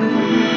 Amen.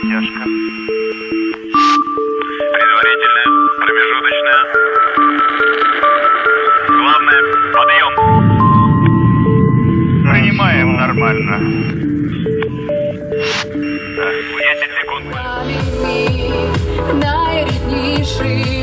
Протяжка. Предварительная, промежуточная. Главное, подъем. Принимаем нормально. Так, 10 секунд. Найрідніший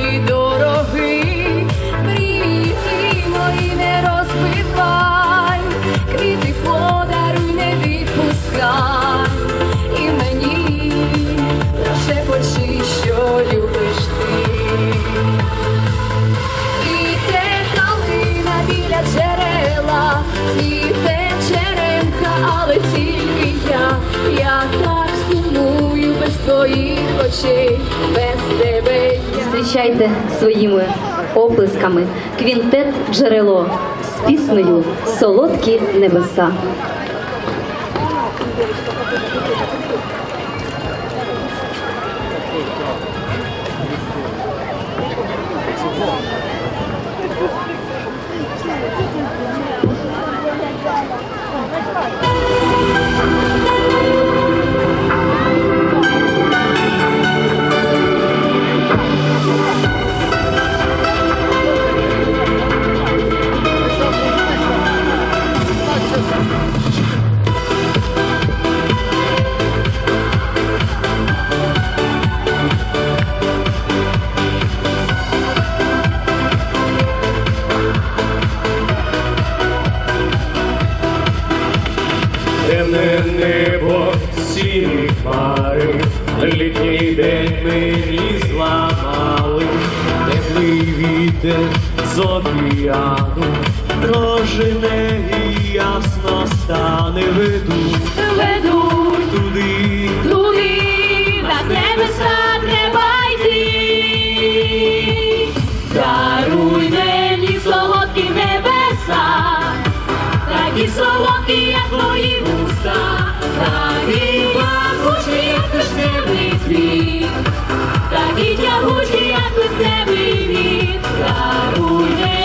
очей. Зустрічайте своїми оплесками. Квінтет джерело з піснею Солодкі небеса. світ, такі тягучі, як листевий віт, дарує.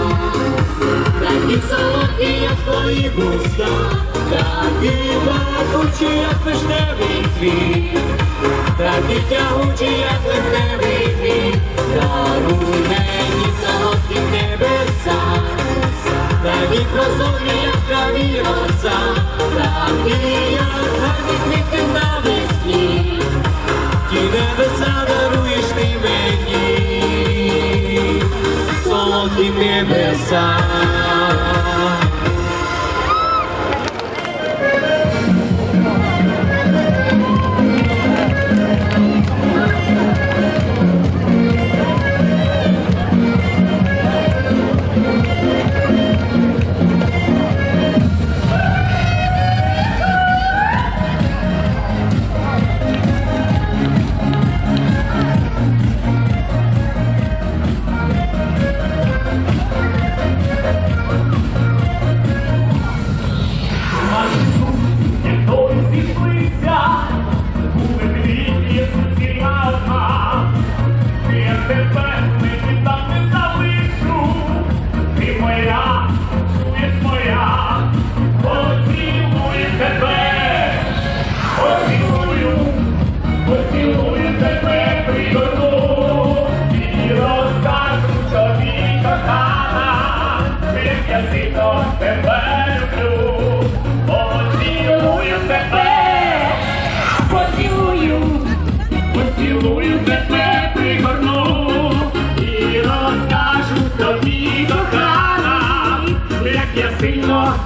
солодкі, як твої густа, і пахучі, як вишневий цвіт, такі тягучі, як вишневий цвіт, даруй мені солодкі небеса, такі прозорі, як траві роса, такі, як гарні квітки на весні, ті небеса даруєш ти мені, солодкі небеса.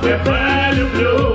тебе люблю.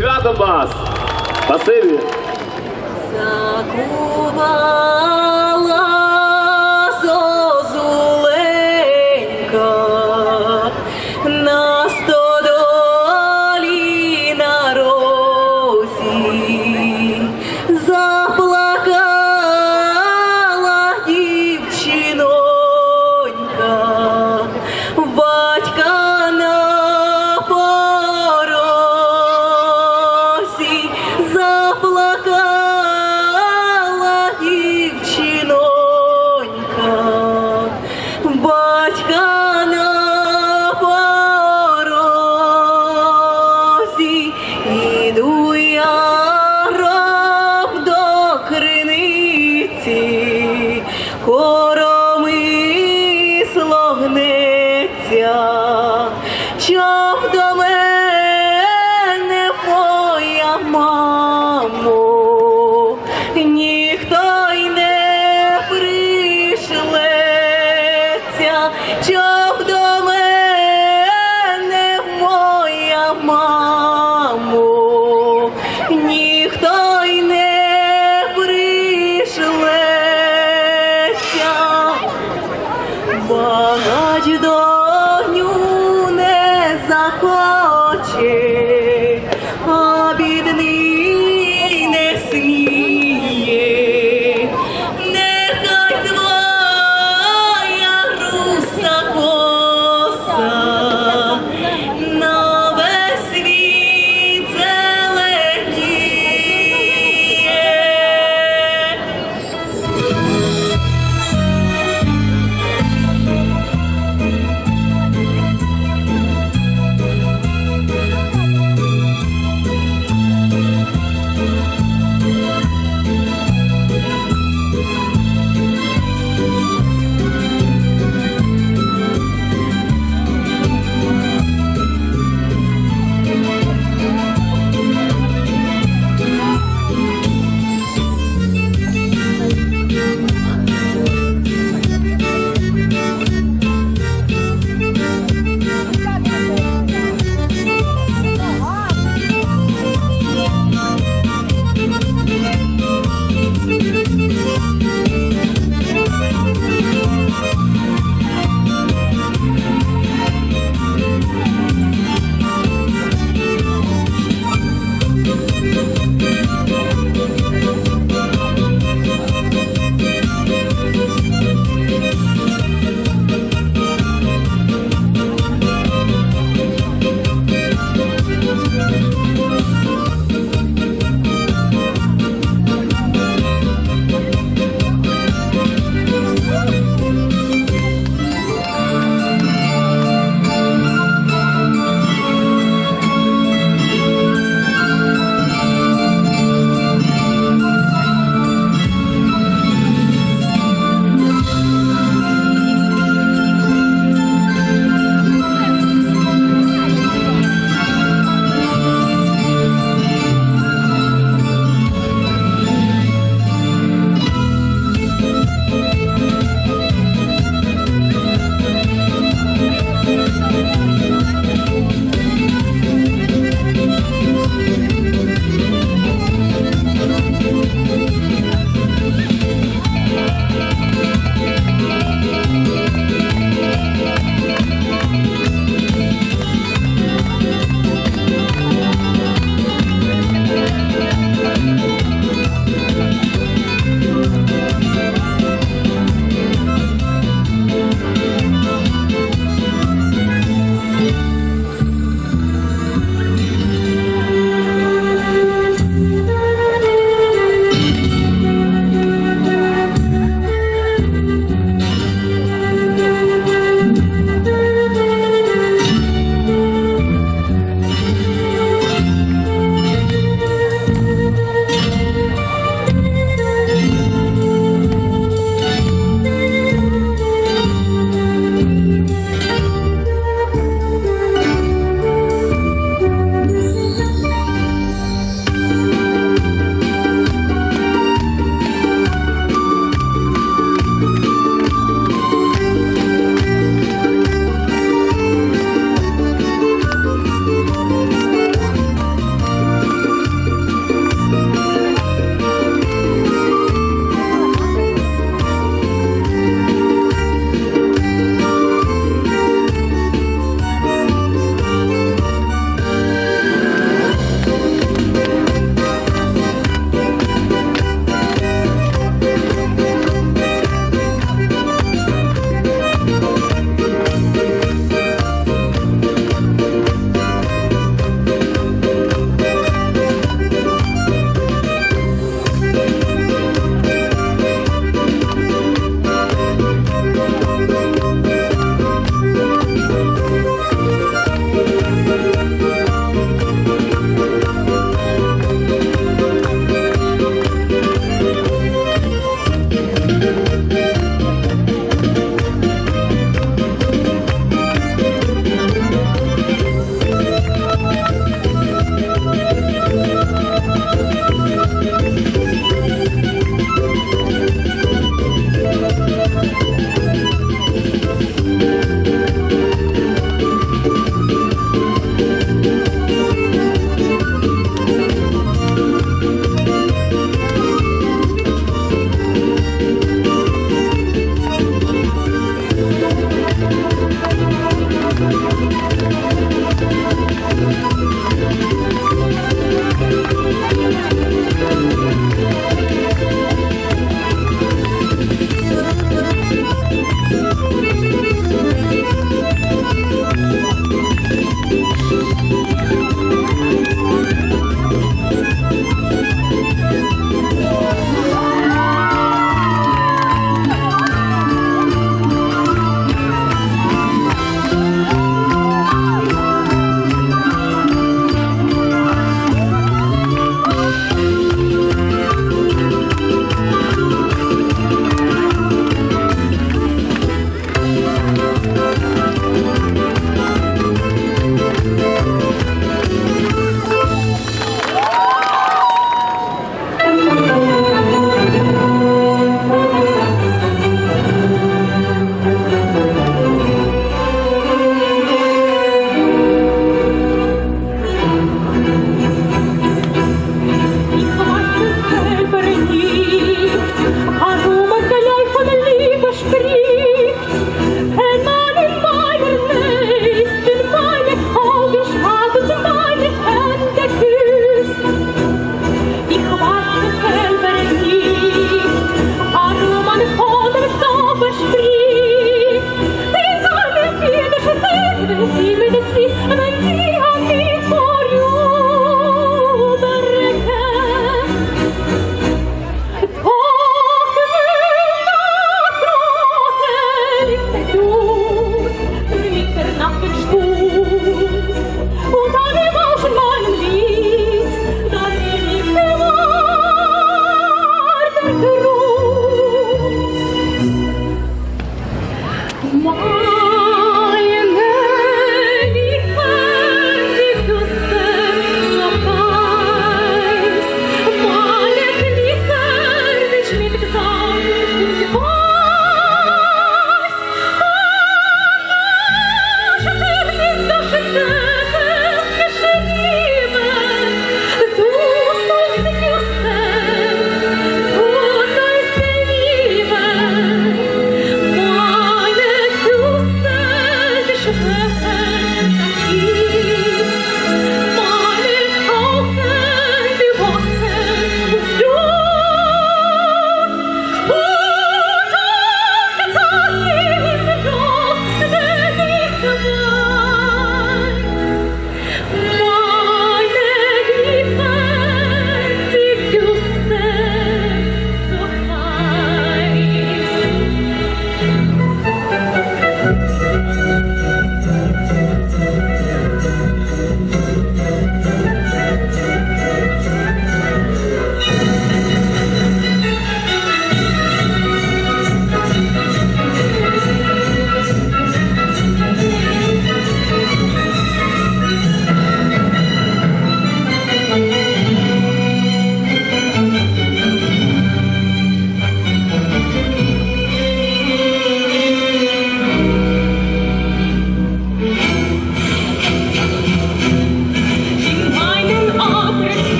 Зі святом вас! Спасибі! Закувала yo